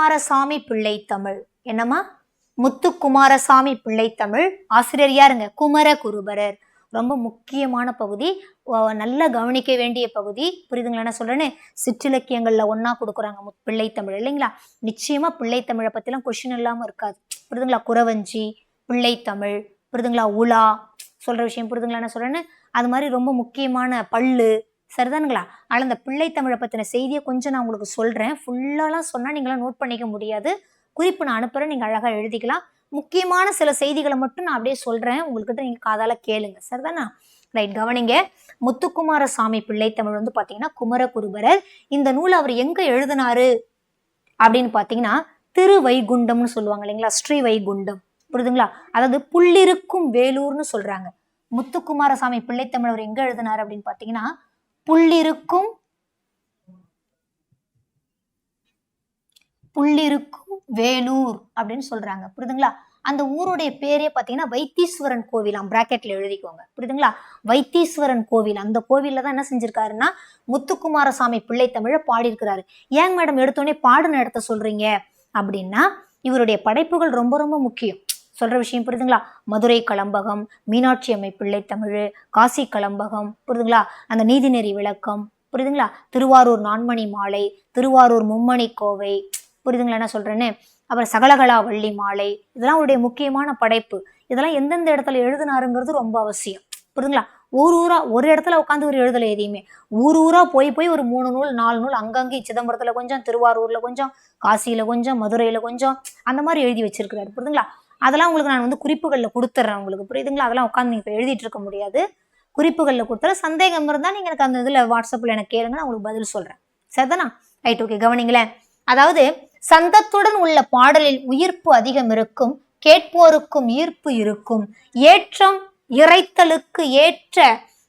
முத்துக்குமாரசாமி பிள்ளை தமிழ். என்னம்மா? முத்துக்குமாரசாமி பிள்ளை தமிழ். ஆசிரியர் யாருங்க? குமர குருபரர் ரொம்ப முக்கியமான பகுதி. நல்லா கவனிக்க வேண்டிய பகுதி. புரியுதுங்களா? என்ன சொல்றேன்னு சிற்றிலக்கியங்களில் ஒன்றா கொடுக்குறாங்க முத் பிள்ளை தமிழ். இல்லைங்களா? நிச்சயமாக பிள்ளை தமிழை கொஷின் இல்லாமல் இருக்காது. புரியுதுங்களா? குறவஞ்சி பிள்ளை தமிழ். புரியுதுங்களா? உலா சொல்கிற விஷயம் புரியுதுங்களா? என்ன சொல்கிறேன்னு அது மாதிரி ரொம்ப முக்கியமான பல்லு சரிதானுங்களா? ஆனால் அந்த பிள்ளை தமிழை பற்றின செய்தியை கொஞ்சம் நான் உங்களுக்கு சொல்கிறேன் ஃபுல்லாலாம் சொன்னால் நீங்களாம் நோட் பண்ணிக்க முடியாது. குறிப்பு நான் அனுப்புகிறேன் நீங்கள் அழகாக எழுதிக்கலாம். முக்கியமான சில செய்திகளை மட்டும் நான் அப்படியே சொல்கிறேன் உங்கள்கிட்ட நீங்கள் காதால் கேளுங்க. சரிதானா? ரைட் கவனிங்க. முத்துக்குமார சாமி பிள்ளை தமிழ் வந்து பார்த்தீங்கன்னா குமரகுருபரர். இந்த நூல் அவர் எங்கே எழுதினாரு? அப்படின்னு பார்த்தீங்கன்னா திருவைகுண்டம்னு சொல்லுவாங்க இல்லைங்களா? ஸ்ரீ வைகுண்டம் புரியுதுங்களா? அதாவது புள்ளிருக்கும் வேலூர்னு சொல்கிறாங்க முத்துக்குமாரசாமி பிள்ளைத்தமிழ் அவர் எங்கே எழுதினார் அப்படின்னு பார்த்தீங்கன்னா புள்ளிருக்கும் புள்ளிருக்கும் வேலூர் அப்படின்னு சொல்றாங்க. புரியுதுங்களா? அந்த ஊருடைய பேரே பார்த்தீங்கன்னா வைத்தீஸ்வரன் கோவிலாம் பிராக்கெட்ல எழுதிக்கோங்க. புரியுதுங்களா? வைத்தீஸ்வரன் கோவில். அந்த கோவில்ல தான் என்ன செஞ்சிருக்காருன்னா முத்துக்குமாரசாமி பிள்ளை தமிழை பாடியிருக்கிறாரு. ஏங்க மேடம் எடுத்தோடனே பாடின இடத்த சொல்றீங்க? அப்படின்னா இவருடைய படைப்புகள் ரொம்ப ரொம்ப முக்கியம். சொல்கிற விஷயம் புரியுதுங்களா? மதுரை கலம்பகம் மீனாட்சி அம்மை பிள்ளை தமிழ் காசி கலம்பகம் புரியுதுங்களா? அந்த நீதிநெறி விளக்கம் புரியுதுங்களா? திருவாரூர் நான்மணி மாலை திருவாரூர் மும்மணி கோவை புரியுதுங்களா என்ன சொல்கிறேன்னு அப்புறம் சகலகலா வள்ளி மாலை இதெல்லாம் அவருடைய முக்கியமான படைப்பு. இதெல்லாம் எந்தெந்த இடத்துல எழுதினாருங்கிறது ரொம்ப அவசியம் புரியுதுங்களா? ஊர் ஊரா ஒரு இடத்துல உட்காந்து ஒரு எழுதலை எதையுமே. ஊர் ஊரா போய் போய் ஒரு மூணு நூல் நாலு நூல் அங்கங்கே சிதம்பரத்துல கொஞ்சம் திருவாரூர்ல கொஞ்சம் காசியில கொஞ்சம் மதுரையில கொஞ்சம் அந்த மாதிரி எழுதி வச்சிருக்கிறாரு புரியுதுங்களா? அதெல்லாம் உங்களுக்கு நான் வந்து குறிப்புகளில் கொடுத்துட்றேன் உங்களுக்கு. புரியுதுங்களா? அதெல்லாம் உட்காந்து நீங்கள் இப்போ எழுதிட்டு இருக்க முடியாது. குறிப்புகளில் கொடுத்துறேன். சந்தேகம் இருந்தால் நீங்கள் எனக்கு அந்த இதில் வாட்ஸ்அப்பில் எனக்கு கேளுங்க. நான் உங்களுக்கு பதில் சொல்கிறேன் சரிதானா? ரைட் ஓகே கவனிங்களேன். அதாவது சந்தத்துடன் உள்ள பாடலில் உயிர்ப்பு அதிகம் இருக்கும் கேட்போருக்கும் ஈர்ப்பு இருக்கும். ஏற்றம் இறைத்தலுக்கு ஏற்ற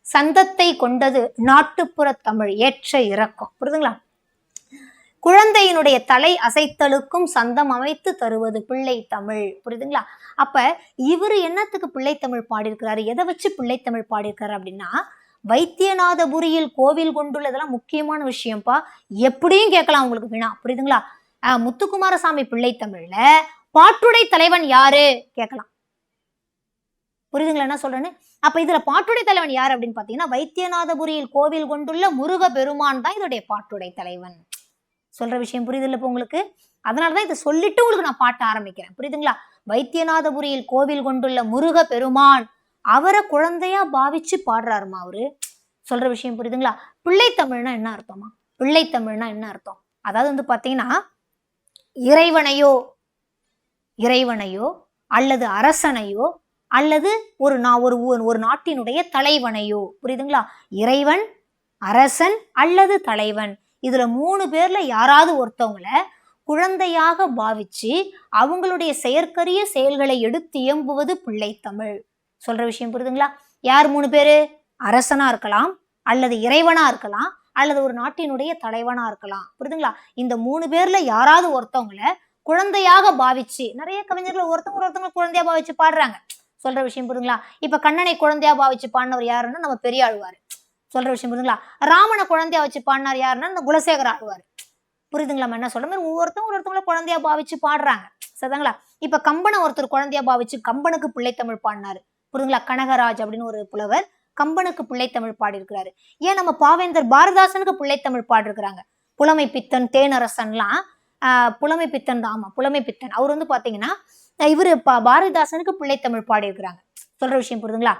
சந்தத்தை கொண்டது நாட்டுப்புற தமிழ். ஏற்ற இறக்கம். புரியுதுங்களா? குழந்தையினுடைய தலை அசைத்தலுக்கும் சந்தம் அமைத்து தருவது பிள்ளை தமிழ். புரியுதுங்களா? அப்ப இவர் என்னத்துக்கு பிள்ளைத்தமிழ் பாடியிருக்கிறாரு? எதை வச்சு பிள்ளைத்தமிழ் பாடியிருக்காரு அப்படின்னா வைத்தியநாதபுரியில் கோவில் கொண்டுள்ளதெல்லாம் முக்கியமான விஷயம்ப்பா. எப்படியும் கேட்கலாம் உங்களுக்கு வினா புரியுதுங்களா? ஆஹ் முத்துக்குமாரசாமி பிள்ளைத்தமிழ்ல பாட்டுடை தலைவன் யாரு? கேட்கலாம். புரியுதுங்களா என்ன சொல்றேன்னு? அப்ப இதுல பாட்டுடை தலைவன் யார் அப்படின்னு பாத்தீங்கன்னா வைத்தியநாதபுரியில் கோவில் கொண்டுள்ள முருக பெருமான் தான் இதோடைய பாட்டுடை தலைவன். சொல்கிற விஷயம் புரியுதுல்ல இப்போ உங்களுக்கு? அதனாலதான் இதை சொல்லிட்டு உங்களுக்கு நான் பாட்ட ஆரம்பிக்கிறேன். புரியுதுங்களா? வைத்தியநாதபுரியில் கோவில் கொண்டுள்ள முருக பெருமான் அவரை குழந்தையா பாவிச்சு பாடுறாருமா அவரு? சொல்ற விஷயம் புரியுதுங்களா? பிள்ளை தமிழ்னா என்ன அர்த்தமா? பிள்ளை தமிழ்னா என்ன அர்த்தம்? அதாவது வந்து பார்த்தீங்கன்னா இறைவனையோ இறைவனையோ அல்லது அரசனையோ அல்லது ஒரு நான் ஒரு ஒரு நாட்டினுடைய தலைவனையோ. புரியுதுங்களா? இறைவன் அரசன் அல்லது தலைவன். இதில் மூணு பேரில் யாராவது ஒருத்தவங்கள குழந்தையாக பாவிச்சு அவங்களுடைய செயற்கரிய செயல்களை எடுத்து இயம்புவது பிள்ளை தமிழ். சொல்கிற விஷயம் புரியுதுங்களா? யார் மூணு பேர்? அரசனாக இருக்கலாம் அல்லது இறைவனாக இருக்கலாம் அல்லது ஒரு நாட்டினுடைய தலைவனாக இருக்கலாம். புரியுதுங்களா? இந்த மூணு பேரில் யாராவது ஒருத்தவங்கள குழந்தையாக பாவிச்சு நிறைய கவிஞர்கள் ஒருத்தவங்க ஒருத்தவங்க குழந்தையா பாவிச்சு பாடுறாங்க. சொல்ற விஷயம் புரியுதுங்களா? இப்ப கண்ணனை குழந்தையா பாவிச்சு பாடினவர் யாருன்னா நம்ம பெரியாழ்வார். சொல்ற விஷயம் புரியுதுங்களா? ராமனை குழந்தையா வச்சு பாடினார் யாருன்னா இந்த குலசேகர் ஆழ்வார். புரியுதுங்களா என்ன சொல்ற மாதிரி ஒவ்வொருத்தவங்க ஒருத்தவங்கள குழந்தையா பாவிச்சு பாடுறாங்க. சரிதாங்களா? இப்ப கம்பனை ஒருத்தர் குழந்தையா பாவிச்சு கம்பனுக்கு பிள்ளைத்தமிழ் பாடினாரு. புரியுதுங்களா? கனகராஜ் அப்படின்னு ஒரு புலவர் கம்பனுக்கு பிள்ளைத்தமிழ் பாடியிருக்கிறாரு. ஏன் நம்ம பாவேந்தர் பாரதாசனுக்கு பிள்ளைத்தமிழ் பாடிருக்கிறாங்க புலமை பித்தன் தேனரசன்லாம் ஆஹ் புலமை பித்தன் தான். ஆமா புலமை பித்தன். அவர் வந்து பாத்தீங்கன்னா இவர் பாரதிதாசனுக்கு பிள்ளைத்தமிழ் பாடியிருக்கிறாங்க. சொல்ற விஷயம் புரியுதுங்களா?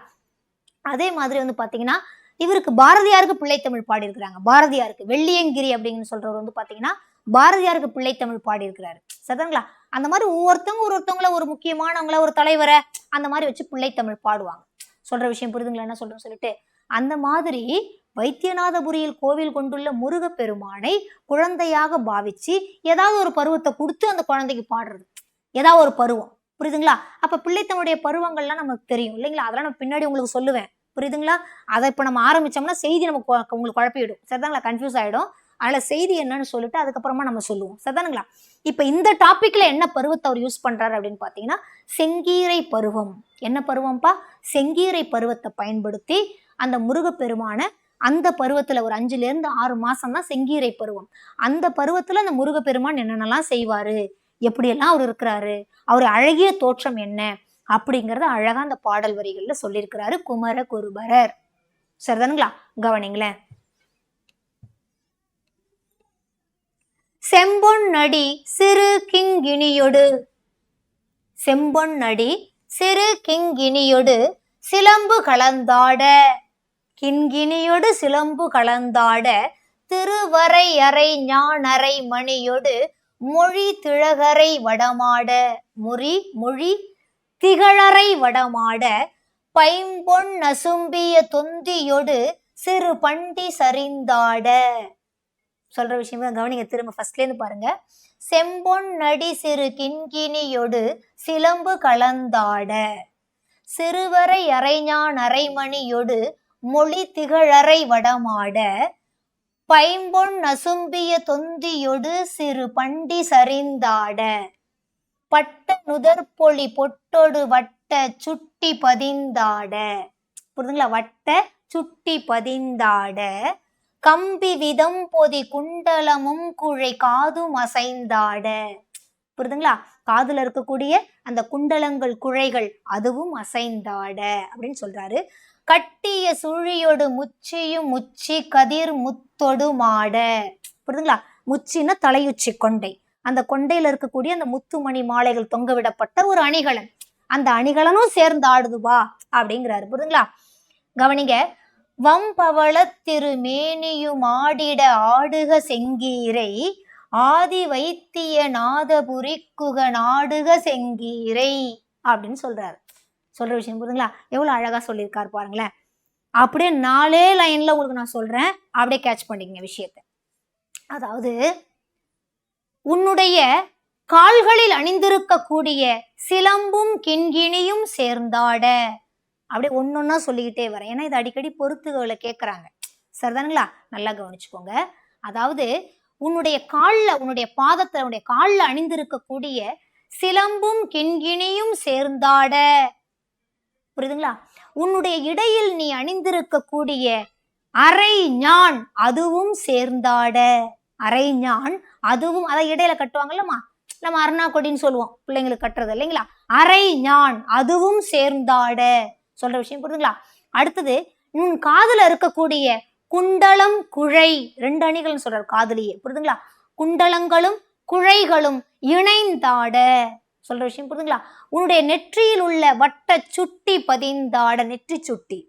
அதே மாதிரி வந்து பாத்தீங்கன்னா இவருக்கு பாரதியாருக்கு பிள்ளைத்தமிழ் பாடியிருக்கிறாங்க. பாரதியாருக்கு வெள்ளியங்கிரி அப்படின்னு சொல்றவர் வந்து பாத்தீங்கன்னா பாரதியாருக்கு பிள்ளைத்தமிழ் பாடியிருக்கிறாரு. சரிங்களா அந்த மாதிரி ஒவ்வொருத்தவங்க ஒரு ஒருத்தவங்கள ஒரு முக்கியமானவங்கள ஒரு தலைவரை அந்த மாதிரி வச்சு பிள்ளைத்தமிழ் பாடுவாங்க. சொல்ற விஷயம் புரிதுங்களா என்ன சொல்றேன்னு சொல்லிட்டு. அந்த மாதிரி வைத்தியநாதபுரியில் கோவில் கொண்டுள்ள முருகப்பெருமானை குழந்தையாக பாவிச்சு ஏதாவது ஒரு பருவத்தை கொடுத்து அந்த குழந்தைக்கு பாடுறது. ஏதாவது ஒரு பருவம். புரியுதுங்களா? அப்ப பிள்ளைத்தனுடைய பருவங்கள்லாம் நமக்கு தெரியும் இல்லைங்களா? அதெல்லாம் நான் பின்னாடி உங்களுக்கு சொல்லுவேன். புரியுதுங்களா? அதை இப்போ நம்ம ஆரம்பித்தோம்னா செய்தி நம்ம உங்களுக்கு குழப்பிடும் சரிதாங்களா? கன்ஃபியூஸ் ஆகிடும் அதில் செய்தி என்னன்னு சொல்லிட்டு அதுக்கப்புறமா நம்ம சொல்லுவோம். சரிதானுங்களா? இப்போ இந்த டாப்பிக்கில் என்ன பருவத்தை அவர் யூஸ் பண்ணுறாரு அப்படின்னு பார்த்தீங்கன்னா செங்கீரை பருவம். என்ன பருவம்ப்பா செங்கீரை பருவத்தை பயன்படுத்தி அந்த முருகப்பெருமான அந்த பருவத்தில் ஒரு அஞ்சுலேருந்து ஆறு மாதம் தான் செங்கீரை பருவம். அந்த பருவத்தில் அந்த முருகப்பெருமான் என்னென்னலாம் செய்வார்? எப்படியெல்லாம் அவர் இருக்கிறாரு? அவர் அழகிய தோற்றம் என்ன? அப்படிங்கிறத அழகா அந்த பாடல் வரிகள்ல சொல்லியிருக்கிறாரு குமர குருபரர். சரிதானுங்களா? கவனிங்களேன். செம்பொன்னடி சிறு கிங்கிணியொடு. செம்பொன்னடி சிறு கிங்கிணியொடு சிலம்பு கலந்தாட. கிண்கிணியொடு சிலம்பு கலந்தாட. திருவரை அறை ஞானரை மணியொடு மொழி திழகரை வடமாட. மொழி மொழி திகழறை வடமாட பைம்பொன் நசும்பிய தொந்தியொடு சிறு பண்டி சரிந்தாட. சொல்ற விஷயம் கவனிங்க திரும்ப ஃபர்ஸ்ட்லேருந்து பாருங்க. செம்பொன் நடி சிறு கிண்கிணியொடு சிலம்பு கலந்தாட. சிறுவரை அரைஞான் அரைமணியொடு மொழி திகழறை வடமாட. பைம்பொன் நசும்பிய தொந்தியொடு சிறு பண்டி சரிந்தாட. பட்ட நுதற்பொழி பொட்டொடு வட்ட சுட்டி பதிந்தாட. புரிதுங்களா? வட்ட சுட்டி பதிந்தாட. கம்பி விதம் பொதி குண்டலமும் குழை காதும் அசைந்தாட. புரிதுங்களா? காதுல இருக்கக்கூடிய அந்த குண்டலங்கள் குழைகள் அதுவும் அசைந்தாட அப்படின்னு சொல்றாரு. கட்டிய சுழியோடு முச்சியும் முச்சி கதிர் முத்தொடு மாட புரிதுங்களா? முச்சின்னா தலையுச்சி கொண்டை. அந்த கொண்டையில இருக்கக்கூடிய அந்த முத்துமணி மாலைகள் தொங்க விடப்பட்ட ஒரு அணிகலன். அந்த அணிகலனும் சேர்ந்து ஆடுதுவா அப்படிங்கிறாரு. புரியுதுங்களா கவனிங்க வம்பவள திருமேனியும் ஆடிட ஆடுக செங்கீரை ஆதி வைத்திய நாதபுரி குக நாடுக செங்கீரை அப்படின்னு சொல்றாரு. சொல்ற விஷயம் புரியுதுங்களா எவ்வளவு அழகா சொல்லியிருக்காரு பாருங்களேன். அப்படியே நாலே லைன்ல உங்களுக்கு நான் சொல்றேன். அப்படியே கேட்ச் பண்ணிக்கங்க விஷயத்த. அதாவது உன்னுடைய கால்களில் அணிந்திருக்கக்கூடிய சிலம்பும் கிண்கிணியும் சேர்ந்தாட. அப்படியே ஒன்னொன்னா சொல்லிக்கிட்டே வரேன் ஏன்னா இது அடிக்கடி பொறுத்துகளை கேட்குறாங்க சரிதானுங்களா? நல்லா கவனிச்சுக்கோங்க. அதாவது உன்னுடைய காலில் உன்னுடைய பாதத்தில் உன்னுடைய காலில் அணிந்திருக்கக்கூடிய சிலம்பும் கிண்கிணியும் சேர்ந்தாட. புரியுதுங்களா? உன்னுடைய இடையில் நீ அணிந்திருக்கக்கூடிய அரை ஞான் அதுவும் சேர்ந்தாட. அரை ஞான் அதுவும் அதை இடையில கட்டுவாங்கல்லம்மா. நம்ம அருணா கொடின்னு சொல்லுவோம். பிள்ளைங்களுக்கு கட்டுறது இல்லைங்களா? அரை ஞான் அதுவும் சேர்ந்தாட சொல்ற விஷயம் புரியுதுங்களா? அடுத்தது உன் காதுல இருக்கக்கூடிய குண்டலம் குழை ரெண்டு அணிகள்னு சொல்றாரு காதலியே புரியுதுங்களா? குண்டலங்களும் குழைகளும் இணைந்தாட சொல்ற விஷயம் புரியுதுங்களா? உன்னுடைய நெற்றியில் உள்ள வட்ட சுட்டி பதிந்தாட நெற்றி சுட்டி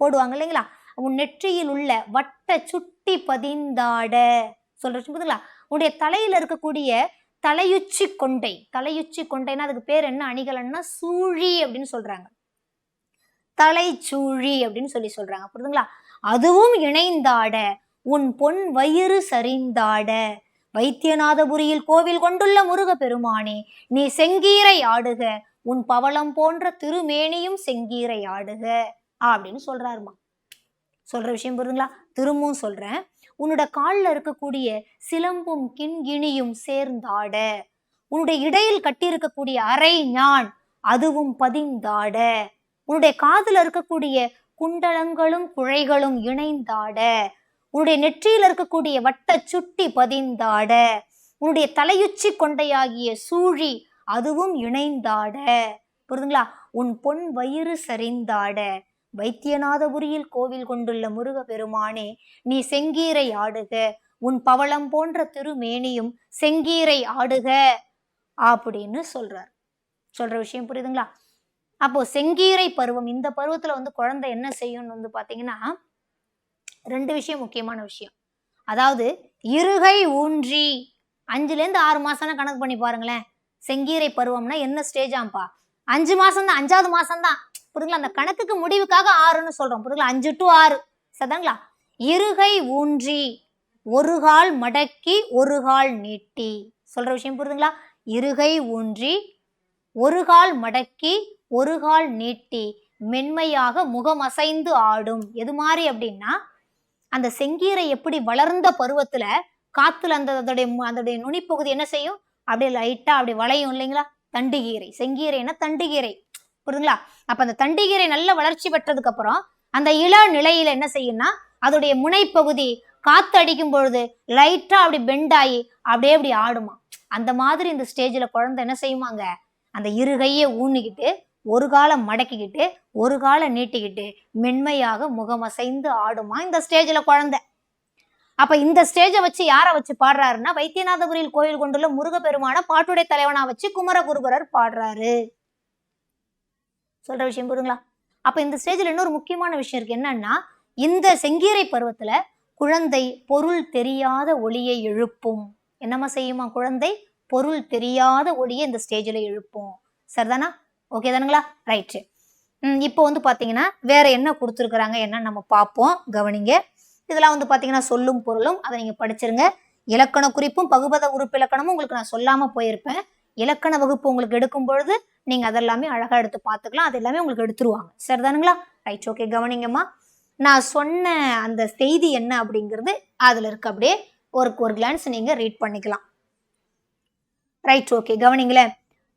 போடுவாங்க இல்லைங்களா? உன் நெற்றியில் உள்ள வட்ட சுட்டி பதிந்தாட சொல்ற விஷயம் புரியுதுங்களா? உன்னுடைய தலையில் இருக்கக்கூடிய தலையுச்சி கொண்டை. தலையுச்சி கொண்டைன்னா அதுக்கு பேர் என்ன? அணிகலன்னா சூழி அப்படின்னு சொல்றாங்க. தலைச்சூழி அப்படின்னு சொல்லி சொல்றாங்க. புரியுதுங்களா? அதுவும் இணைந்தாட. உன் பொன் வயிறு சரிந்தாட. வைத்தியநாதபுரியில் கோவில் கொண்டுள்ள முருக பெருமானே நீ செங்கீரை ஆடுக. உன் பவளம் போன்ற திருமேனியும் செங்கீரை ஆடுக. அப்படின்னு சொல்றாருமா சொல்ற விஷயம் புரியுதுங்களா? திரும்பவும் சொல்றேன். உன்னோட காலில் இருக்கக்கூடிய சிலம்பும் கிண்கிணியும் சேர்ந்தாட. உன்னுடைய இடையில் கட்டியிருக்கக்கூடிய அரை ஞான் அதுவும் பதிந்தாட. உன்னுடைய காதில் இருக்கக்கூடிய குண்டலங்களும் குழைகளும் இணைந்தாட. உன்னுடைய நெற்றியில் இருக்கக்கூடிய வட்ட சுட்டி பதிந்தாட. உன்னுடைய தலையுச்சி கொண்டையாகிய சூழி அதுவும் இணைந்தாட. புரியுதுங்களா உன் பொன் வயிறு சரிந்தாட. வைத்தியநாதபுரியில் கோவில் கொண்டுள்ள முருக பெருமானே நீ செங்கீரை ஆடுக. உன் பவளம் போன்ற திருமேனியும் செங்கீரை ஆடுக அப்படின்னு சொல்றார். சொல்ற விஷயம் புரியுதுங்களா? அப்போ செங்கீரை பருவம் இந்த பருவத்துல வந்து குழந்தை என்ன செய்யும்னு வந்து பாத்தீங்கன்னா ரெண்டு விஷயம் முக்கியமான விஷயம். அதாவது இருகை ஊன்றி அஞ்சுலேருந்து ஆறு மாசம்னா கணக்கு பண்ணி பாருங்களேன். செங்கீரை பருவம்னா என்ன ஸ்டேஜ் ஆம்பா? அஞ்சு மாசம் தான் அஞ்சாவது மாசம் தான் புரியுங்களா அந்த கணக்குக்கு முடிவுக்காக ஆறுன்னு சொல்கிறோம் புரியுங்களா அஞ்சு டு ஆறு. சரிதாங்களா? இருகை ஊன்றி ஒரு கால் மடக்கி ஒரு கால் நீட்டி. சொல்கிற விஷயம் புரியுதுங்களா? இருகை ஊன்றி ஒரு கால் மடக்கி ஒரு கால் நீட்டி மென்மையாக முகம் அசைந்து ஆடும். எது மாதிரி அப்படின்னா அந்த செங்கீரை எப்படி வளர்ந்த பருவத்துல காத்துல அந்த அதோடைய மு- அதோடைய நுனிப்பகுதி என்ன செய்யும்? அப்படியே லைட்டா அப்படி வளையும் இல்லைங்களா? தண்டுகீரை. செங்கீரைன்னா தண்டுகீரை. புரியுதுங்களா? அப்ப அந்த தண்டுகீரை நல்ல வளர்ச்சி பெற்றதுக்கு அப்புறம் அந்த இள நிலையில என்ன செய்யும்னா அதோடைய முனைப்பகுதி காத்து அடிக்கும் பொழுது லைட்டா அப்படி பெண்ட் ஆகி அப்படியே அப்படி ஆடுமா. அந்த மாதிரி இந்த ஸ்டேஜ்ல குழந்தை என்ன செய்யுமாங்க? அந்த இரு கையை ஊனிக்கிட்டு ஒரு காலை மடக்கிக்கிட்டு ஒரு காலை நீட்டிக்கிட்டு மென்மையாக முகமசைந்து ஆடுமா இந்த ஸ்டேஜ்ல குழந்தை. அப்ப இந்த ஸ்டேஜை வச்சு யாரை வச்சு பாடுறாருன்னா வைத்தியநாதபுரியில் கோயில் கொண்டுள்ள முருகப்பெருமான பாட்டுடை தலைவனா வச்சு குமரகுருபரர் பாடுறாரு. சொல்கிற விஷயம் புரியுங்களா அப்போ இந்த ஸ்டேஜில் இன்னொரு முக்கியமான விஷயம் இருக்குது என்னன்னா இந்த செங்கீரை பருவத்தில் குழந்தை பொருள் தெரியாத ஒளியை எழுப்பும். என்னம்மா செய்யுமா? குழந்தை பொருள் தெரியாத ஒளியை இந்த ஸ்டேஜில் எழுப்பும். சரிதானா? ஓகே தானுங்களா? ரைட்டு இப்போ வந்து பார்த்தீங்கன்னா வேற என்ன கொடுத்துருக்குறாங்க? என்னன்னு நம்ம பார்ப்போம். கவனிங்க. இதெல்லாம் வந்து பார்த்தீங்கன்னா சொல்லும் பொருளும் அதை நீங்கள் படிச்சிருங்க. இலக்கண குறிப்பும் பகுபத உறுப்பு இலக்கணமும் உங்களுக்கு நான் சொல்லாமல் போயிருப்பேன். இலக்கண வகுப்பு உங்களுக்கு எடுக்கும் பொழுது நீங்கள் அதெல்லாமே அழகாக எடுத்து பார்த்துக்கலாம் அது எல்லாமே உங்களுக்கு எடுத்துருவாங்க. சரிதானுங்களா? ரைட் ஓகே கவனிங்கம்மா. நான் சொன்ன அந்த செய்தி என்ன அப்படிங்கிறது அதில் இருக்க. அப்படியே ஒரு ஒரு கிளான்ஸ் நீங்கள் ரீட் பண்ணிக்கலாம். ரைட் ஓகே கவனிங்களேன்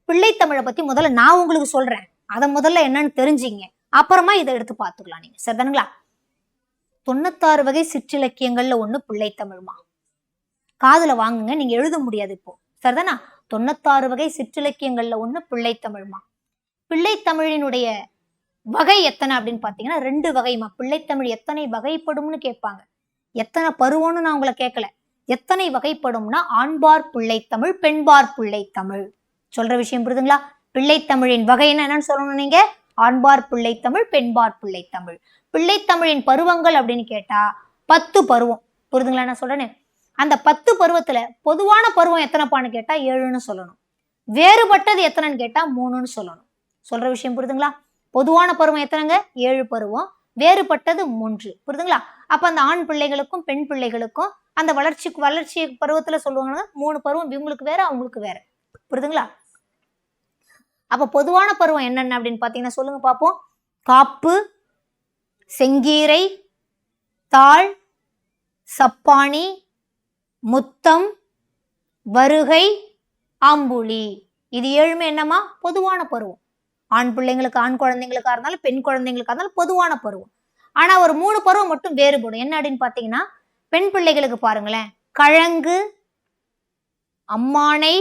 பிள்ளைத்தமிழை பற்றி முதல்ல நான் உங்களுக்கு சொல்கிறேன் அதை முதல்ல என்னன்னு தெரிஞ்சிங்க. அப்புறமா இதை எடுத்து பார்த்துக்கலாம் நீங்கள் சரிதானுங்களா? தொண்ணூத்தாறு வகை சிற்றிலக்கியங்கள்ல ஒன்று பிள்ளைத்தமிழ்மா காதுல வாங்குங்க நீங்க எழுத முடியாது இப்போ. சரிதானா? தொண்ணூத்தாறு வகை சிற்றிலக்கியங்கள்ல ஒன்று பிள்ளைத்தமிழ்மா பிள்ளைத்தமிழினுடைய வகை எத்தனை அப்படின்னு பார்த்தீங்கன்னா ரெண்டு வகைமா பிள்ளைத்தமிழ் எத்தனை வகைப்படும்னு கேட்பாங்க. எத்தனை பருவம்னு நான் உங்களை கேட்கல எத்தனை வகைப்படும்னா ஆண்பார் பிள்ளைத்தமிழ் பெண்பார் பிள்ளைத்தமிழ் சொல்ற விஷயம் புரியுதுங்களா பிள்ளைத்தமிழின் வகை என்னன்னு சொல்லணும் நீங்க? ஆண்பார் பிள்ளைத்தமிழ் பெண்பார் பிள்ளைத்தமிழ் பிள்ளைத்தமிழின் பருவங்கள் அப்படின்னு கேட்டா பத்து பருவம். புரிதுங்களா நான் சொல்றேனே அந்த பத்து பருவத்துல பொதுவான பருவம் எத்தனைப்பான்னு கேட்டா ஏழுன்னு சொல்லணும். வேறுபட்டது எத்தனைன்னு கேட்டா மூணுன்னு சொல்லணும். சொல்ற விஷயம் புரியுதுங்களா பொதுவான பருவம் எத்தனைங்க? ஏழு பருவம். வேறுபட்டது மூன்று. புரியுதுங்களா அப்ப அந்த ஆண் பிள்ளைகளுக்கும் பெண் பிள்ளைகளுக்கும் அந்த வளர்ச்சி வளர்ச்சி பருவத்துல சொல்லுவாங்கன்னா மூணு பருவம் இவங்களுக்கு வேற அவங்களுக்கு வேற. புரியுதுங்களா அப்ப பொதுவான பருவம் என்னென்ன அப்படின்னு பாத்தீங்கன்னா சொல்லுங்க பார்ப்போம் காப்பு செங்கீரை தாள் சப்பாணி முத்தம் வருகை ஆம்புலி. இது ஏழுமே என்னம்மா? பொதுவான பருவம். ஆண் பிள்ளைங்களுக்கு ஆண் குழந்தைங்களுக்கா இருந்தாலும் பெண் குழந்தைங்களுக்கா இருந்தாலும் பொதுவான பருவம். ஆனா ஒரு மூணு பருவம் மட்டும் வேறுபடும். என்ன அப்படின்னு பாத்தீங்கன்னா பெண் பிள்ளைகளுக்கு பாருங்களேன். கழங்கு அம்மானை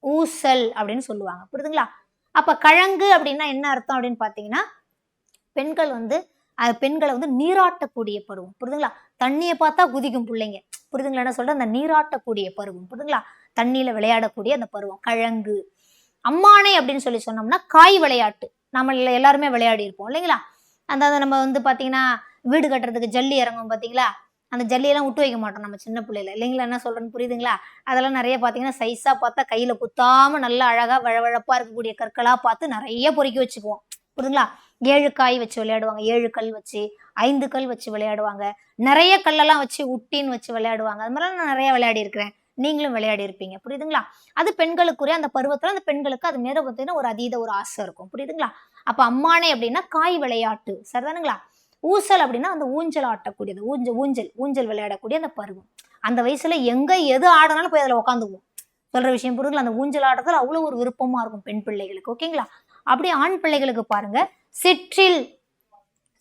ஊசல் அப்படின்னு சொல்லுவாங்க. புரியுதுங்களா? அப்ப கழங்கு அப்படின்னா என்ன அர்த்தம் அப்படின்னு பாத்தீங்கன்னா பெண்கள் வந்து அது பெண்களை வந்து நீராட்டக்கூடிய பருவம். புரியுதுங்களா? தண்ணியை பார்த்தா குதிக்கும் பிள்ளைங்க. புரிதுங்களா? என்ன சொல்ற? அந்த நீராட்டக்கூடிய பருவம். புரிதுங்களா? தண்ணியில விளையாடக்கூடிய அந்த பருவம். கழங்கு. அம்மானை அப்படின்னு சொல்லி சொன்னோம்னா காய் விளையாட்டு. நம்ம எல்லாருமே விளையாடி இருப்போம். இல்லைங்களா? அந்த அந்த நம்ம வந்து பார்த்தீங்கன்னா வீடு கட்டுறதுக்கு ஜல்லி இறங்கும் பார்த்தீங்களா அந்த ஜல்லியெல்லாம் விட்டு வைக்க மாட்டோம் நம்ம சின்ன பிள்ளையில. இல்லைங்களா? என்ன சொல்கிறேன்னு புரியுதுங்களா? அதெல்லாம் நிறைய பார்த்தீங்கன்னா சைஸாக பார்த்தா கையில் குத்தாமல் நல்லா அழகாக வழவழப்பாக இருக்கக்கூடிய கற்களாக பார்த்து நிறைய பொறுக்கி வச்சுக்குவோம். புரியுதுங்களா ஏழு காய் வச்சு விளையாடுவாங்க. ஏழு கல் வச்சு ஐந்து கல் வச்சு விளையாடுவாங்க. நிறைய கல்லெல்லாம் வச்சு உட்டின்னு வச்சு விளையாடுவாங்க. அது மாதிரிலாம் நான் நிறைய விளையாடி இருக்கிறேன் நீங்களும் விளையாடி இருப்பீங்க புரியுதுங்களா? அது பெண்களுக்குரிய அந்த பருவத்துல அந்த பெண்களுக்கு அது மேல பார்த்தீங்கன்னா ஒரு அதீத ஒரு ஆசை இருக்கும். புரியுதுங்களா? அப்ப அம்மானே அப்படின்னா காய் விளையாட்டு. சரிதானுங்களா? ஊசல் அப்படின்னா அந்த ஊஞ்சல் ஆட்டக்கூடியது. ஊஞ்சல் ஊஞ்சல் ஊஞ்சல் விளையாடக்கூடிய அந்த பருவம். அந்த வயசுல எங்க எது ஆடினாலும் போய் அதுல உட்காந்துக்குவோம் சொல்ற விஷயம் புரியுதுங்களா? அந்த ஊஞ்சல் ஆடுறதுல அவ்வளவு ஒரு விருப்பமா இருக்கும் பெண் பிள்ளைகளுக்கு. ஓகேங்களா? அப்படியே ஆண் பிள்ளைகளுக்கு பாருங்க. சிற்றில்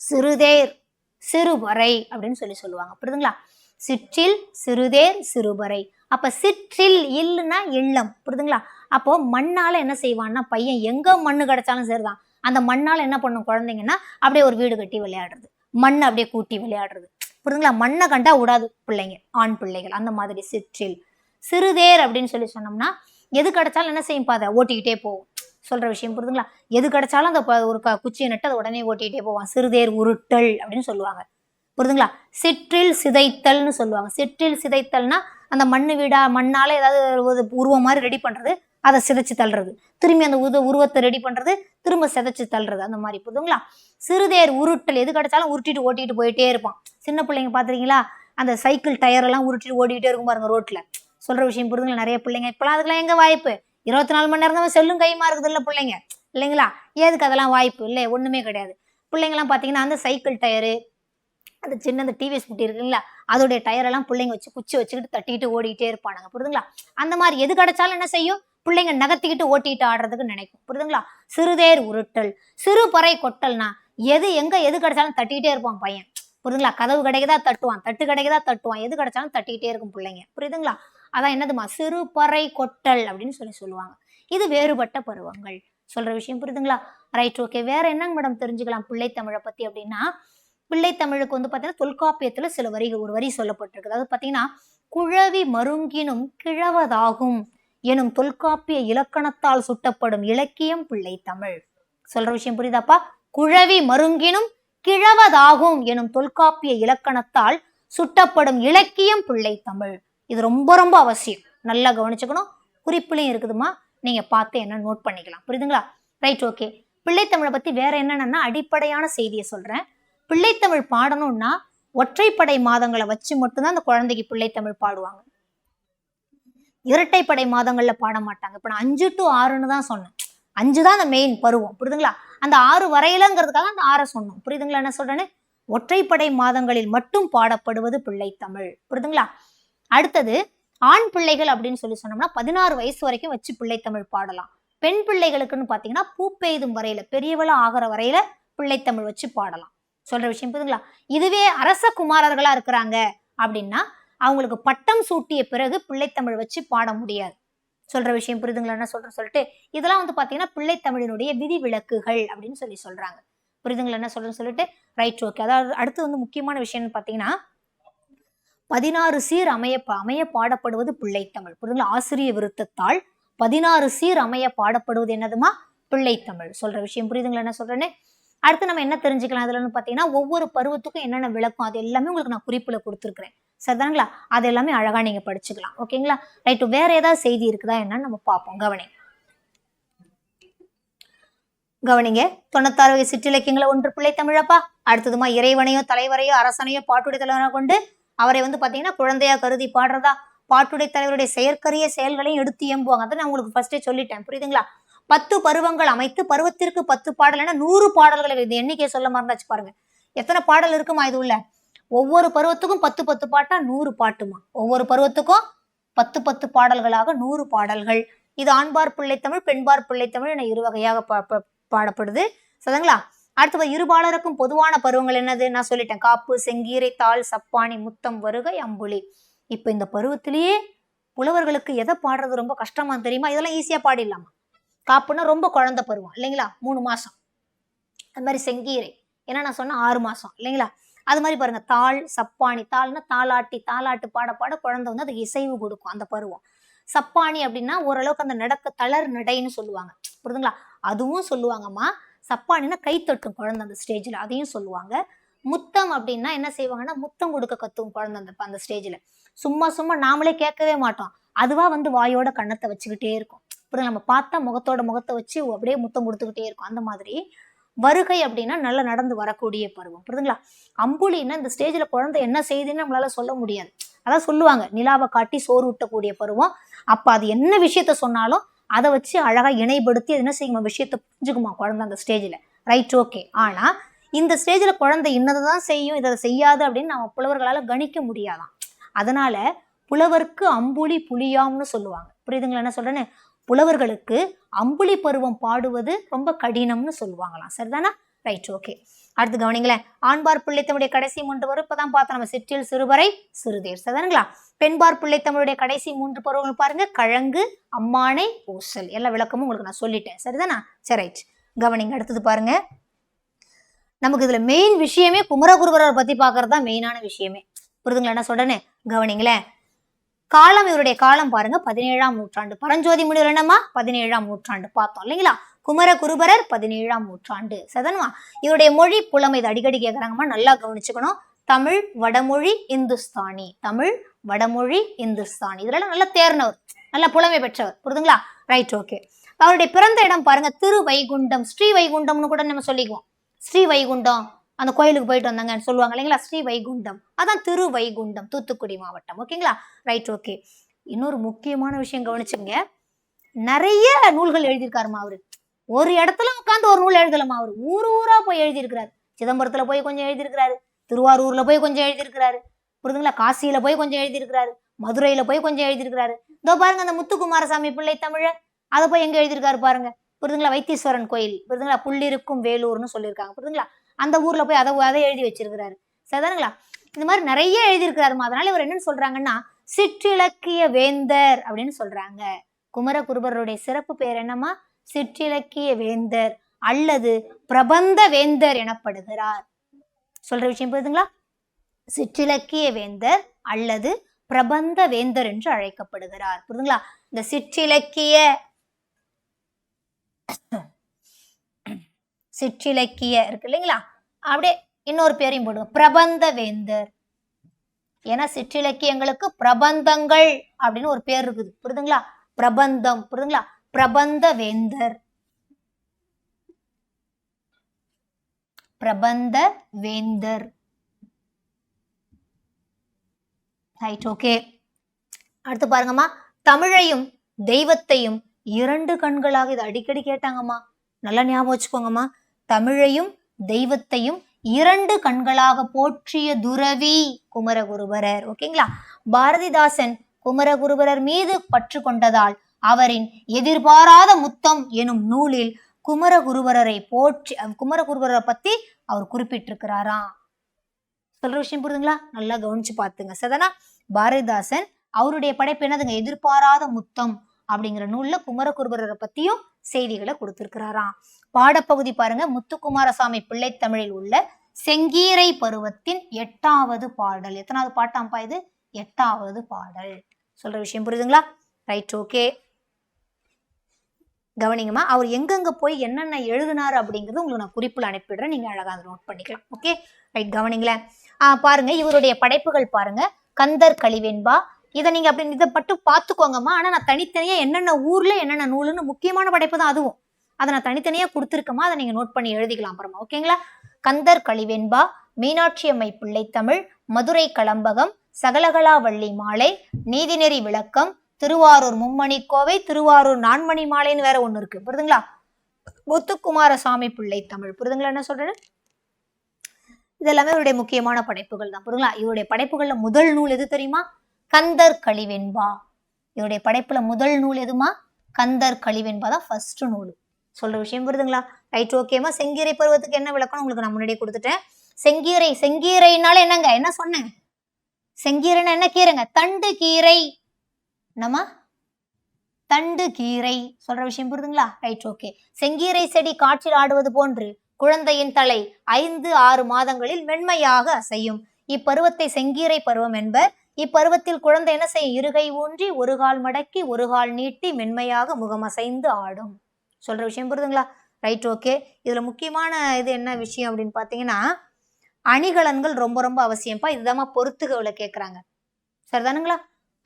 சிறுதேர் சிறுபறை அப்படின்னு சொல்லி சொல்லுவாங்க. புரியுதுங்களா? சிற்றில் சிறுதேர் சிறுபறை. அப்ப சிற்றில் இல்லுன்னா இல்லம். புரியுதுங்களா? அப்போ மண்ணால என்ன செய்வான்னா பையன் எங்க மண்ணு கிடைச்சாலும் சரிதான். அந்த மண்ணால என்ன பண்ணும் குழந்தைங்கன்னா அப்படியே ஒரு வீடு கட்டி விளையாடுறது. மண்ணை அப்படியே கூட்டி விளையாடுறது. புரியுதுங்களா? மண்ணை கண்டா விடாது பிள்ளைங்க ஆண் பிள்ளைகள். அந்த மாதிரி சிற்றில். சிறுதேர் அப்படின்னு சொல்லி சொன்னோம்னா எது கிடைச்சாலும் என்ன செய்யும் பாதை ஓட்டிக்கிட்டே போகும். சொல்கிற விஷயம் புரிதுங்களா? எது கிடைச்சாலும் அந்த ஒரு க- குச்சியை நட்டு அதை உடனே ஓட்டிகிட்டே போவான். சிறுதேர் உருட்டல் அப்படின்னு சொல்லுவாங்க. புரிதுங்களா? சிற்றில் சிதைத்தல்னு சொல்லுவாங்க. சிற்றில் சிதைத்தல்னா அந்த மண்ணு வீடா மண்ணால் ஏதாவது உருவம் மாதிரி ரெடி பண்ணுறது அதை சிதைச்சு தள்ளுறது. திரும்பி அந்த உத உருவத்தை ரெடி பண்ணுறது திரும்ப சிதைச்சு தள்ளுறது அந்த மாதிரி புரிதுங்களா? சிறுதேர் உருட்டல் எது கிடைச்சாலும் உருட்டிட்டு ஓட்டிட்டு போயிட்டே இருப்பான். சின்ன பிள்ளைங்க பார்த்துருக்கீங்களா அந்த சைக்கிள் டயர் எல்லாம் உருட்டிட்டு ஓடிக்கிட்டே இருக்கும் பாருங்க ரோட்டில் சொல்கிற விஷயம் புரிதுங்களா? நிறைய பிள்ளைங்க இப்போலாம் அதுக்கெல்லாம் எங்கே வாய்ப்பு? இருபத்தி நாலு மணி நேரம் தான் செல்லும் கையுமா இருக்குது இல்லை பிள்ளைங்க. இல்லைங்களா? ஏதுக்கு அதெல்லாம் வாய்ப்பு இல்லை ஒன்றுமே கிடையாது. பிள்ளைங்கலாம் பார்த்தீங்கன்னா அந்த சைக்கிள் டயரு அந்த சின்ன அந்த டிவிஎஸ் முட்டி இருக்குங்களா அதோடைய டயரெல்லாம் பிள்ளைங்க வச்சு குச்சி வச்சுக்கிட்டு தட்டிக்கிட்டு ஓடிக்கிட்டே இருப்பானுங்க. புரியுதுங்களா? அந்த மாதிரி எது கிடைச்சாலும் என்ன செய்யும்? பிள்ளைங்க நகர்த்திக்கிட்டு ஓட்டிட்டு ஆடுறதுக்கு நினைக்கும். புரியுதுங்களா? சிறுதேர் உருட்டல் சிறு பறை கொட்டல்னா எது எங்க எது கிடைச்சாலும் தட்டிக்கிட்டே இருப்பான் பையன். புரியுதுங்களா? கதவு கிடைக்குதா தட்டுவான் தட்டு கிடைக்கதா தட்டுவான். எது கிடைச்சாலும் தட்டிக்கிட்டே இருக்கும் பிள்ளைங்க. புரியுதுங்களா? அதான் என்னதுமா சிறு பறை கொட்டல் அப்படின்னு சொல்லி சொல்லுவாங்க. இது வேறுபட்ட பருவங்கள். சொல்ற விஷயம் புரியுதுங்களா? ரைட் ஓகே வேற என்னங்க மேடம் தெரிஞ்சுக்கலாம் பிள்ளைத்தமிழை பத்தி அப்படின்னா? பிள்ளைத்தமிழுக்கு வந்து பார்த்தீங்கன்னா தொல்காப்பியத்துல சில வரிகள் ஒரு வரி சொல்லப்பட்டிருக்கு. அதாவது பார்த்தீங்கன்னா குழவி மருங்கினும் கிழவதாகும் எனும் தொல்காப்பிய இலக்கணத்தால் சுட்டப்படும் இலக்கியம் பிள்ளைத்தமிழ் சொல்ற விஷயம் புரியுதாப்பா? குழவி மருங்கினும் கிழவதாகும் எனும் தொல்காப்பிய இலக்கணத்தால் சுட்டப்படும் இலக்கியம் பிள்ளைத்தமிழ் இது ரொம்ப ரொம்ப அவசியம். நல்லா கவனிச்சுக்கணும். குறிப்புலையும் இருக்குதுமா நீங்க பார்த்து என்ன நோட் பண்ணிக்கலாம். புரியுதுங்களா? ரைட் ஓகே பிள்ளைத்தமிழை பத்தி வேற என்னென்னா அடிப்படையான செய்தியை சொல்றேன். பிள்ளைத்தமிழ் பாடணும்னா ஒற்றைப்படை மாதங்களை வச்சு மட்டும்தான் அந்த குழந்தைக்கு பிள்ளைத்தமிழ் பாடுவாங்க. இரட்டைப்படை மாதங்கள்ல பாட மாட்டாங்க. இப்ப நான் அஞ்சு டு ஆறுன்னு தான் சொன்னேன். அஞ்சு தான் அந்த மெயின் பருவம். புரியுதுங்களா? அந்த ஆறு வரையிலங்கிறதுக்காக அந்த ஆறை சொன்னோம். புரியுதுங்களா என்ன சொல்றேன்னு? ஒற்றைப்படை மாதங்களில் மட்டும் பாடப்படுவது பிள்ளைத்தமிழ். புரியுதுங்களா? அடுத்தது ஆண் பிள்ளைகள் அப்படின்னு சொல்லி சொன்னோம்னா பதினாறு வயசு வரைக்கும் வச்சு பிள்ளைத்தமிழ் பாடலாம். பெண் பிள்ளைகளுக்குன்னு பார்த்தீங்கன்னா பூ பெய்தும் வரையில பெரியவளா ஆகிற வரையில பிள்ளைத்தமிழ் வச்சு பாடலாம். சொல்ற விஷயம் புரியுதுங்களா? இதுவே அரச குமாரர்களா இருக்கிறாங்க அப்படின்னா அவங்களுக்கு பட்டம் சூட்டிய பிறகு பிள்ளைத்தமிழ் வச்சு பாட முடியாது. சொல்ற விஷயம் புரியுதுங்களா? என்ன சொல்றேன் சொல்லிட்டு இதெல்லாம் வந்து பாத்தீங்கன்னா பிள்ளைத்தமிழினுடைய விதி விலக்குகள் அப்படின்னு சொல்லி சொல்றாங்க. புரியுதுங்களா? என்ன சொல்றேன்னு சொல்லிட்டு ரைட் ஓகே அதாவது அடுத்து வந்து முக்கியமான விஷயம்னு பாத்தீங்கன்னா பதினாறு சீர் அமைய அமைய பாடப்படுவது பிள்ளைத்தமிழ். புரியுதுங்களா? ஆசிரிய விருத்தத்தால் பதினாறு சீர் அமைய பாடப்படுவது என்னதுமா? பிள்ளைத்தமிழ் சொல்ற விஷயம். புரியுதுங்களா? என்ன சொல்றேன்னு? அடுத்து நம்ம என்ன தெரிஞ்சுக்கலாம்? அதுலன்னு பாத்தீங்கன்னா ஒவ்வொரு பருவத்துக்கும் என்னென்ன விளக்கம்? அது எல்லாமே உங்களுக்கு நான் குறிப்புல கொடுத்துருக்குறேன். சரிதானுங்களா? அது எல்லாமே அழகா நீங்க படிச்சுக்கலாம். ஓகேங்களா? ரைட்டு. வேற ஏதாவது செய்தி இருக்குதா என்னன்னு நம்ம பார்ப்போம். கவனி கவனிங்க. தொண்ணூத்தாறு வகை சிற்றிலக்கியங்களை ஒன்று பிள்ளை தமிழப்பா அடுத்ததுமா இறைவனையோ தலைவரையோ அரசனையோ பாட்டுடைய தலைவராக கொண்டு அவரை வந்து பார்த்தீங்கன்னா குழந்தையா கருதி பாடுறதா பாட்டுடை தலைவருடைய செயற்கரிய செயல்களையும் எடுத்து எம்புவாங்க அதை நான் உங்களுக்கு ஃபர்ஸ்டே சொல்லிட்டேன். புரியுதுங்களா? பத்து பருவங்கள் அமைத்து பருவத்திற்கு பத்து பாடல்னா நூறு பாடல்கள் இது எண்ணிக்கையை சொல்ல மறந்தாச்சு பாருங்க. எத்தனை பாடல் இருக்குமா இது உள்ள? ஒவ்வொரு பருவத்துக்கும் பத்து பத்து பாட்டா நூறு பாட்டுமா? ஒவ்வொரு பருவத்துக்கும் பத்து பத்து பாடல்களாக நூறு பாடல்கள். இது ஆண்பார் பிள்ளைத்தமிழ் பெண்பார் பிள்ளைத்தமிழ் என இரு வகையாக பா- பா- பாடப்படுது. சரிங்களா அடுத்தது இருபாலருக்கும் பொதுவான பருவங்கள் என்னது? நான் சொல்லிட்டேன். காப்பு செங்கீரை தாள் சப்பானி முத்தம் வருகை அம்புலி. இப்போ இந்த பருவத்திலேயே புலவர்களுக்கு எதை பாடுறது ரொம்ப கஷ்டமா தெரியுமா? இதெல்லாம் ஈஸியாக பாடிடலாமா? காப்புன்னா ரொம்ப குழந்தை பருவம் இல்லைங்களா? மூணு மாதம் அது மாதிரி செங்கீரை. ஏன்னா நான் சொன்ன ஆறு மாதம் இல்லைங்களா? அது மாதிரி பாருங்க. தாள் சப்பானி தாள்னா தாளாட்டி தாளாட்டு பாட பாட குழந்தை வந்து அதுக்கு இசைவு கொடுக்கும் அந்த பருவம். சப்பானி அப்படின்னா ஓரளவுக்கு அந்த நடக்க தளர் நடைன்னு சொல்லுவாங்க. புரியுதுங்களா? அதுவும் சொல்லுவாங்கம்மா. சப்பானினா கை தட்டும் குழந்தை அந்த ஸ்டேஜில் அதையும் சொல்லுவாங்க. முத்தம் அப்படின்னா என்ன செய்வாங்கன்னா முத்தம் கொடுக்க கத்தும் குழந்தை அந்த அந்த ஸ்டேஜில் சும்மா சும்மா நாமளே கேட்கவே மாட்டோம். அதுவா வந்து வாயோட கண்ணத்தை வச்சுக்கிட்டே இருக்கும். அப்புறம் நம்ம பார்த்தா முகத்தோட முகத்தை வச்சு அப்படியே முத்தம் கொடுத்துக்கிட்டே இருக்கும். அந்த மாதிரி வருகை அப்படின்னா நல்லா நடந்து வரக்கூடிய பருவம். புரியுதுங்களா? அம்புலின்னா இந்த ஸ்டேஜில் குழந்தை என்ன செய்யுதுன்னு நம்மளால சொல்ல முடியாது. அதான் சொல்லுவாங்க நிலாவை காட்டி சோறு ஊட்டக்கூடிய பருவம். அப்போ அது என்ன விஷயத்த சொன்னாலும் அதை வச்சு அழகாக இணைப்படுத்தி என்ன செய்யுமா? விஷயத்தை புரிஞ்சுக்குமா குழந்தை அந்த ஸ்டேஜில் ரைட் ஓகே ஆனால் இந்த ஸ்டேஜில் குழந்தை இன்னதை தான் செய்யும். இதை செய்யாது அப்படின்னு நம்ம புலவர்களால் கணிக்க முடியாதான். அதனால புலவருக்கு அம்புலி புலியாம்னு சொல்லுவாங்க. புரியுதுங்களா? என்ன சொல்கிறேன்னு புலவர்களுக்கு அம்புலி பருவம் பாடுவது ரொம்ப கடினம்னு சொல்லுவாங்களாம். சரிதானா? ரைட் ஓகே அடுத்து கவனிங்களேன் ஆண்பார் பிள்ளைத்தமிழுடைய கடைசி மூன்று வரும் இப்பதான் பார்த்தோம் நம்ம சிற்றில் சிறுவரை சிறுதேர். சரிதானுங்களா பெண்பார் பிள்ளைத்தமிழுடைய கடைசி மூன்று பருவங்கள் பாருங்க கழங்கு அம்மானை ஊசல் எல்லா விளக்கமும் உங்களுக்கு நான் சொல்லிட்டேன். சரிதானா? சரி ரைட் கவனிங்க அடுத்தது பாருங்க. நமக்கு இதுல மெயின் விஷயமே குமரகுருபரரை பத்தி பாக்குறது தான் மெயினான விஷயமே. புரிதுங்களா? என்ன சொல்றேன்னு கவனிங்களேன். காலம் இவருடைய காலம் பாருங்க பதினேழாம் நூற்றாண்டு. பரஞ்சோதி முனிவர் என்னமா பதினேழாம் நூற்றாண்டு பார்த்தோம் இல்லைங்களா? குமர குருபரர் பதினேழாம் நூற்றாண்டு. சதன்வா இவருடைய மொழி புலமை இது அடிக்கடி கேட்குறாங்கம்மா நல்லா கவனிச்சுக்கணும். தமிழ் வடமொழி இந்துஸ்தானி. தமிழ் வடமொழி இந்துஸ்தானி. இதெல்லாம் நல்லா தேர்னவர் நல்ல புலமை பெற்றவர். புரிதுங்களா? ரைட் ஓகே அவருடைய பிறந்த இடம் பாருங்க திரு வைகுண்டம் ஸ்ரீ வைகுண்டம்னு கூட நம்ம சொல்லிக்குவோம். ஸ்ரீ வைகுண்டம் அந்த கோயிலுக்கு போயிட்டு வந்தாங்கன்னு சொல்லுவாங்க இல்லைங்களா? ஸ்ரீ வைகுண்டம் அதான் திரு வைகுண்டம் தூத்துக்குடி மாவட்டம். ஓகேங்களா? ரைட் ஓகே இன்னொரு முக்கியமான விஷயம் கவனிச்சுங்க நிறைய நூல்கள் எழுதியிருக்காருமா அவரு. ஒரு இடத்துல உட்காந்து ஒரு நூல் எழுதலாமா? அவர் ஊர் ஊராக போய் எழுதியிருக்கிறாரு. சிதம்பரத்தில் போய் கொஞ்சம் எழுதியிருக்கிறாரு. திருவாரூரில் போய் கொஞ்சம் எழுதியிருக்கிறாரு. புரிதுங்களா காசியில் போய் கொஞ்சம் எழுதியிருக்கிறாரு. மதுரையில் போய் கொஞ்சம் எழுதியிருக்கிறாரு. இதோ பாருங்க அந்த முத்துக்குமாரசாமி பிள்ளை தமிழ அதை போய் எங்கே எழுதியிருக்காரு பாருங்க. புரிதுங்களா வைத்தீஸ்வரன் கோயில். புரிதுங்களா புள்ளிருக்கும் வேலூர்னு சொல்லியிருக்காங்க. புரிதுங்களா அந்த ஊரில் போய் அதை அதை எழுதி வச்சிருக்கிறாரு. சரிதானுங்களா? இந்த மாதிரி நிறைய எழுதியிருக்கிறாருமா? அதனால இவர் என்னன்னு சொல்றாங்கன்னா சிற்றிலக்கிய வேந்தர் அப்படின்னு சொல்றாங்க. குமரகுருபருடைய சிறப்பு பேர் என்னம்மா? சிற்றிலக்கிய வேந்தர் அல்லது பிரபந்த வேந்தர் எனப்படுகிறார். சொல்ற விஷயம் புரியுதுங்களா? சிற்றிலக்கிய வேந்தர் அல்லது பிரபந்த வேந்தர் என்று அழைக்கப்படுகிறார். புரியுதுங்களா? இந்த சிற்றிலக்கிய சிற்றிலக்கிய இருக்கு இல்லைங்களா? அப்படியே இன்னொரு பேரையும் போடுவோம் பிரபந்த வேந்தர். ஏன்னா சிற்றிலக்கியங்களுக்கு பிரபந்தங்கள் அப்படின்னு ஒரு பேர் இருக்குது. புரியுதுங்களா? பிரபந்தம். புரியுதுங்களா? பிரபந்த வேந்தர் பிரபந்த வேந்தர் ரைட் ஓகே அடுத்து பாருங்கம்மா. தமிழையும் தெய்வத்தையும் இரண்டு கண்களாக இது அடிக்கடி கேட்டாங்கம்மா. நல்லா ஞாபகம் வச்சுக்கோங்கம்மா. தமிழையும் தெய்வத்தையும் இரண்டு கண்களாக போற்றிய துறவி குமரகுருபரர். ஓகேங்களா பாரதிதாசன் குமரகுருபரர் மீது பற்று கொண்டதால் அவரின் எதிர்பாராத முத்தம் எனும் நூலில் குமரகுருவரரை போற்றி குமரகுருவரரை பத்தி அவர் குறிப்பிட்டிருக்கிறாராம் சொல்ற விஷயம் புரியுதுங்களா? நல்லா கவனிச்சு பார்த்துங்க. சதனா பாரதிதாசன் அவருடைய படைப்பு என்னதுங்க? எதிர்பாராத முத்தம் அப்படிங்கிற நூல்ல குமரகுருபரரை பத்தியும் செய்திகளை கொடுத்திருக்கிறாராம் பாடப்பகுதி பாருங்க. முத்துக்குமாரசாமி பிள்ளை தமிழில் உள்ள செங்கீரை பருவத்தின் எட்டாவது பாடல். எத்தனாவது பாட்டாம்பா இது? எட்டாவது பாடல். சொல்ற விஷயம் புரியுதுங்களா? Right okay. கவனிங்கம்மா. அவர் எங்கெங்க போய் என்னென்ன எழுதினார் அப்படிங்கிறது உங்களுக்கு நான் குறிப்பில் அனுப்பிடுறேன். நீங்க அழகாக அதை நோட் பண்ணிக்கலாம். Okay right கவனிங்களேன்? ஆ, பாருங்க. இவருடைய படைப்புகள் பாருங்க. கந்தர் கலிவெண்பா இதை நீங்க அப்படி இதை மட்டும் பார்த்துக்கோங்கம்மா. ஆனால் நான் தனித்தனியா என்னென்ன ஊர்ல என்னென்ன நூலுன்னு முக்கியமான படைப்பு தான் அதுவும். அதை நான் தனித்தனியா கொடுத்துருக்கேம்மா. அதை நீங்க நோட் பண்ணி எழுதிக்கலாம் அப்புறமா. ஓகேங்களா கந்தர் கலிவெண்பா மீனாட்சி அம்மை பிள்ளைத்தமிழ் மதுரை களம்பகம் சகலகலாவள்ளி மாலை நீதிநெறி விளக்கம் திருவாரூர் மும்மணி கோவை திருவாரூர் நான்மணி மாலைன்னு வேற ஒன்று இருக்கு. புரியுதுங்களா முத்துக்குமாரசாமி பிள்ளை தமிழ். புரியுதுங்களா என்ன சொல்றேன் இதெல்லாமே இவருடைய முக்கியமான படைப்புகள் தான். புரியுங்களா இவருடைய படைப்புகள்ல முதல் நூல் எது தெரியுமா? கந்தர் கழிவெண்பா. இவருடைய படைப்புல முதல் நூல் எதுமா? கந்தர் கழிவெண்பா தான் ஃபர்ஸ்ட் நூல். சொல்ற விஷயம் புரியுதுங்களா? ரைட் ஓகேமா செங்கீரை பருவத்துக்கு என்ன விளக்கம் உங்களுக்கு நான் முன்னாடியே கொடுத்துட்டேன். செங்கீரை செங்கீரைனால என்னங்க? என்ன சொன்னேன்? செங்கீரைன்னா என்ன கீரைங்க? தண்டு கீரை. நம்ம தண்டு கீரை சொல்ற விஷயம் புரியுதுங்களா? ரைட் ஓகே செங்கீரை செடி காற்றில் ஆடுவது போன்று குழந்தையின் தலை ஐந்து ஆறு மாதங்களில் மென்மையாக அசையும். இப்பருவத்தை செங்கீரை பருவம் என்பர். இப்பருவத்தில் குழந்தை என்ன செய்யும்? இருகை ஊன்றி ஒரு கால் மடக்கி ஒரு கால் நீட்டி மென்மையாக முகம் அசைந்து ஆடும். சொல்ற விஷயம் புரியுதுங்களா? ரைட் ஓகே இதுல முக்கியமான இது என்ன விஷயம் அப்படின்னு பாத்தீங்கன்னா அணிகலன்கள் ரொம்ப ரொம்ப அவசியம்ப்பா. இதுதாம்மா பொறுத்துகவுல கேட்குறாங்க சரிதானுங்களா?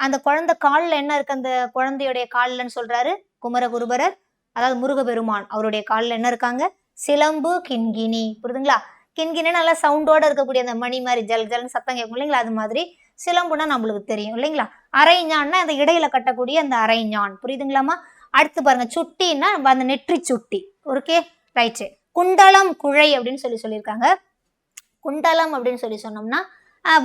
அந்த குழந்தை காலில் என்ன இருக்கு? அந்த குழந்தையுடைய கால்லன்னு சொல்றாரு குமரகுருபரர். அதாவது முருகபெருமான் அவருடைய காலில் என்ன இருக்காங்க? சிலம்பு கிண்கிணி. புரியுதுங்களா? கிண்கிணி நல்லா சவுண்டோட இருக்கக்கூடிய அந்த மணி மாதிரி ஜல் ஜல்னு சத்தம் கேட்கும் இல்லைங்களா? அது மாதிரி சிலம்புனா நம்மளுக்கு தெரியும் இல்லைங்களா? அரைஞான்னா அந்த இடையில கட்டக்கூடிய அந்த அரைஞான் புரியுதுங்களாமா அடுத்து பாருங்க சுட்டின்னா அந்த நெற்றி சுட்டி. ஓகே? ரைட்டு குண்டலம் குழை அப்படின்னு சொல்லி சொல்லியிருக்காங்க. குண்டலம் அப்படின்னு சொல்லி சொன்னோம்னா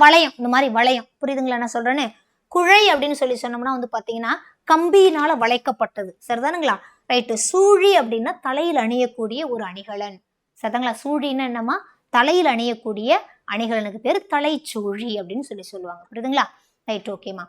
வளையம். இந்த மாதிரி வளையம். புரியுதுங்களா நான் சொல்றேன்னு? குழை அப்படின்னு சொல்லி சொன்னோம்னா வந்து பார்த்தீங்கன்னா கம்பியினால வளைக்கப்பட்டது. சரிதானுங்களா? ரைட்டு சூழி அப்படின்னா தலையில் அணியக்கூடிய ஒரு அணிகலன். சரிதாங்களா? சூழின்னா என்னம்மா? தலையில் அணியக்கூடிய அணிகலனுக்கு பேர் தலைச்சூழி அப்படின்னு சொல்லி சொல்லுவாங்க. புரியுதுங்களா? ரைட் ஓகேம்மா